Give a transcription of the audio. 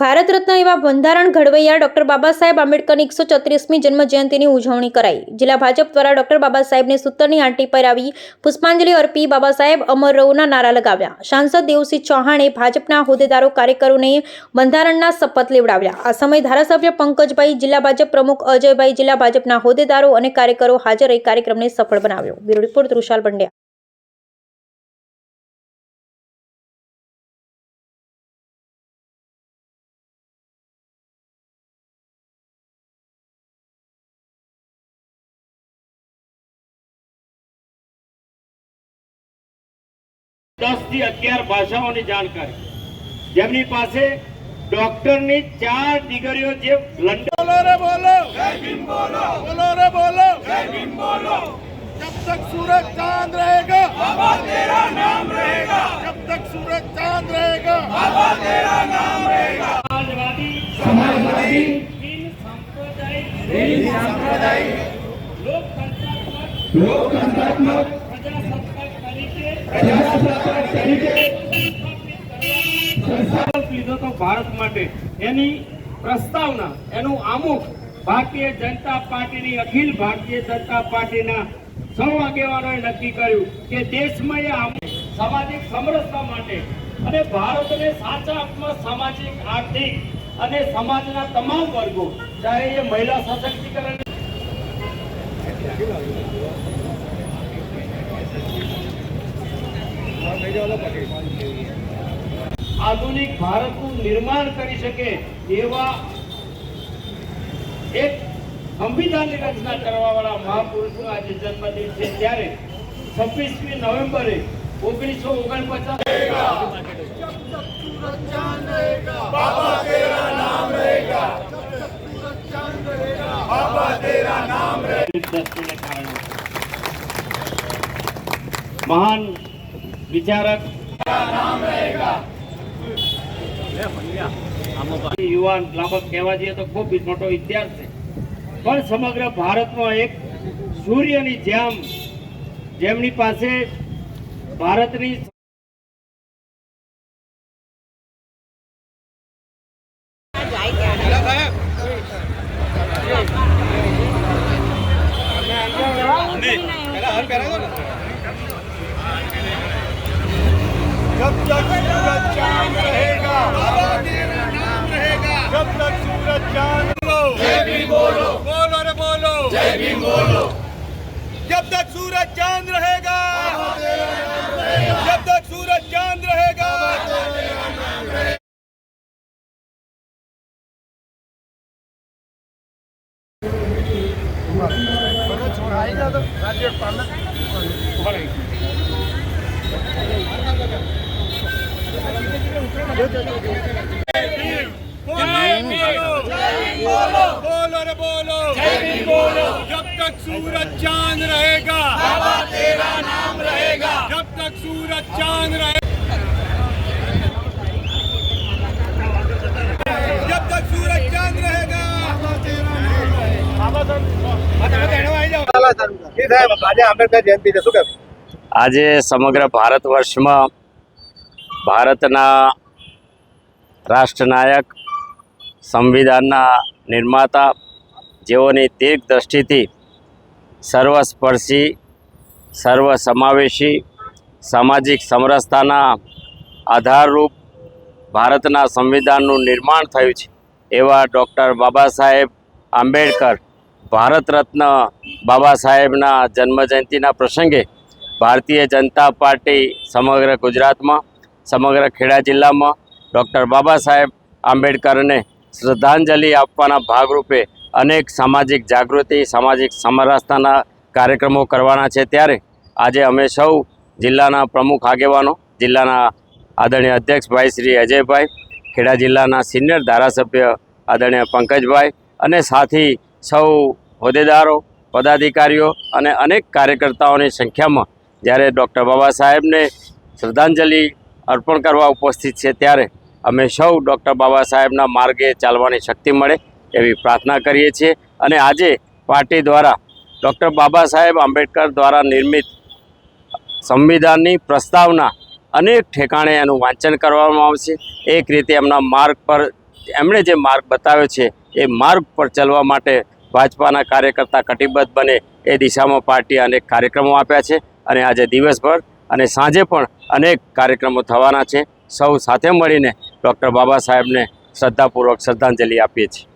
ભારત રત્ન એવા બંધારણ ઘડવૈયા ડોક્ટર બાબા સાહેબ આંબેડકરની એકસો ચોત્રીસમી જન્મ જયંતિની ઉજવણી કરાઈ. જિલ્લા ભાજપ દ્વારા ડોક્ટર બાબા સાહેબને સૂતરની આંટી પહેરાવી પુષ્પાંજલિ અર્પી બાબા સાહેબ અમર રહુના નારા લગાવ્યા. સાંસદ દેવસિંહ ચૌહાણે ભાજપના હોદ્દેદારો, કાર્યકરોને બંધારણના શપથ લેવડાવ્યા. આ સમયે ધારાસભ્ય પંકજભાઈ, જિલ્લા ભાજપ પ્રમુખ અજયભાઈ, જિલ્લા ભાજપના હોદ્દેદારો અને કાર્યકરો હાજર રહી કાર્યક્રમને સફળ બનાવ્યો. Bureau report Trushal Pandya. દસ થી અગિયાર ભાષાઓની જાણકારી જેમની પાસે ડોક્ટરની ચાર ડિગ્રીઓ જે લંડન बोलो रे बोलो जय भीम बोलो बोलो रे बोलो जय भीम बोलो जब तक सूरज चांद रहेगा बाबा तेरा नाम रहेगा जब तक सूरज चांद रहेगा बाबा तेरा नाम रहेगा સમાજવાદી समाजवादी બિન સાંપ્રદાયિક हिंद सांप्रदायिक લોકતંત્રાત્મક लोकतंत्रात्मक લીધો તો ભારત માટે. એની પ્રસ્તાવના, એનું આમુખ ભારતીય જનતા પાર્ટીની અખિલ ભારતીય જનતા પાર્ટીના સૌ આગેવાનોએ નક્કી કર્યું કે દેશમાં એ સામાજિક સમરસતા માટે અને ભારતને સાચા અર્થમાં સામાજિક, આર્થિક અને સમાજના તમામ વર્ગો ચાહે એ મહિલા સશક્તિકરણ આધુનિક ભારતનું નિર્માણ કરી શકે એવા એક સંવિધાનની રચના કરવાવાળા મહાપુરુષનો આજે જન્મદિન છે ત્યારે છવ્વીસમી નવેમ્બરે ઓગણીસો ઓગણપચાસ બાબા તેરા નામ રહેગા બાબા તેરા નામ રહેગા મહાન વિચારક. યુવાન લાભક કહેવા જઈએ તો ખૂબ મોટો ઇતિહાસ છે. પણ સમગ્ર ભારતનો એક સૂર્યની જેમ જેમની પાસે ભારતની जब बोलो बोलो रे बोलो जय भीम बोलो जब तक सूरज चांद रहेगा बाबा तेरा नाम रहेगा जब तक सूरज चांद रहेगा આજે સમગ્ર ભારત વર્ષમાં ભારતના રાષ્ટ્રનાયક, સંવિધાનના નિર્માતા જેઓની દીર્ઘ સર્વસ્પર્શી, સર્વસમાવેશી, સામાજિક સમરસતાના આધારરૂપ ભારતના સંવિધાનનું નિર્માણ થયું છે. એવા ડૉક્ટર બાબા સાહેબ આંબેડકર ભારત રત્ન બાબા સાહેબના જન્મજયંતિના પ્રસંગે ભારતીય જનતા પાર્ટી સમગ્ર ગુજરાતમાં, સમગ્ર ખેડા જિલ્લામાં ડૉક્ટર બાબા સાહેબ આંબેડકરને શ્રદ્ધાંજલિ આપવાના ભાગરૂપે અનેક સામાજિક જાગૃતિ, સામાજિક સમરસતાના કાર્યક્રમો કરવાના છે. ત્યારે આજે અમે સૌ જિલ્લાના પ્રમુખ આગેવાનો, જિલ્લાના આદરણીય અધ્યક્ષભાઈ શ્રી અજયભાઈ, ખેડા જિલ્લાના સિનિયર ધારાસભ્ય આદરણીય પંકજભાઈ અને સાથી સૌ હોદ્દેદારો પદાધિકારીઓ અને અનેક કાર્યકર્તાઓની સંખ્યામાં જ્યારે ડૉક્ટર બાબા સાહેબને શ્રદ્ધાંજલિ અર્પણ કરવા ઉપસ્થિત છે ત્યારે અમે સૌ ડૉક્ટર બાબા સાહેબના માર્ગે ચાલવાની શક્તિ મળે એવી પ્રાર્થના કરીએ છીએ. અને આજે પાર્ટી દ્વારા ડૉક્ટર બાબા સાહેબ આંબેડકર દ્વારા નિર્મિત સંવિધાનની પ્રસ્તાવના અનેક ઠેકાણે એનું વાંચન કરવામાં આવશે. એક રીતે એમના માર્ગ પર, એમણે જે માર્ગ બતાવ્યો છે એ માર્ગ પર ચાલવા માટે ભાજપાના કાર્યકર્તા કટિબદ્ધ બને એ દિશામાં પાર્ટીએ અનેક કાર્યક્રમો આપ્યા છે અને આજે દિવસભર અને સાંજે પણ અનેક કાર્યક્રમો થવાના છે. સૌ સાથે મળીને ડૉક્ટર બાબા સાહેબને શ્રદ્ધાપૂર્વક શ્રદ્ધાંજલિ આપીએ છીએ.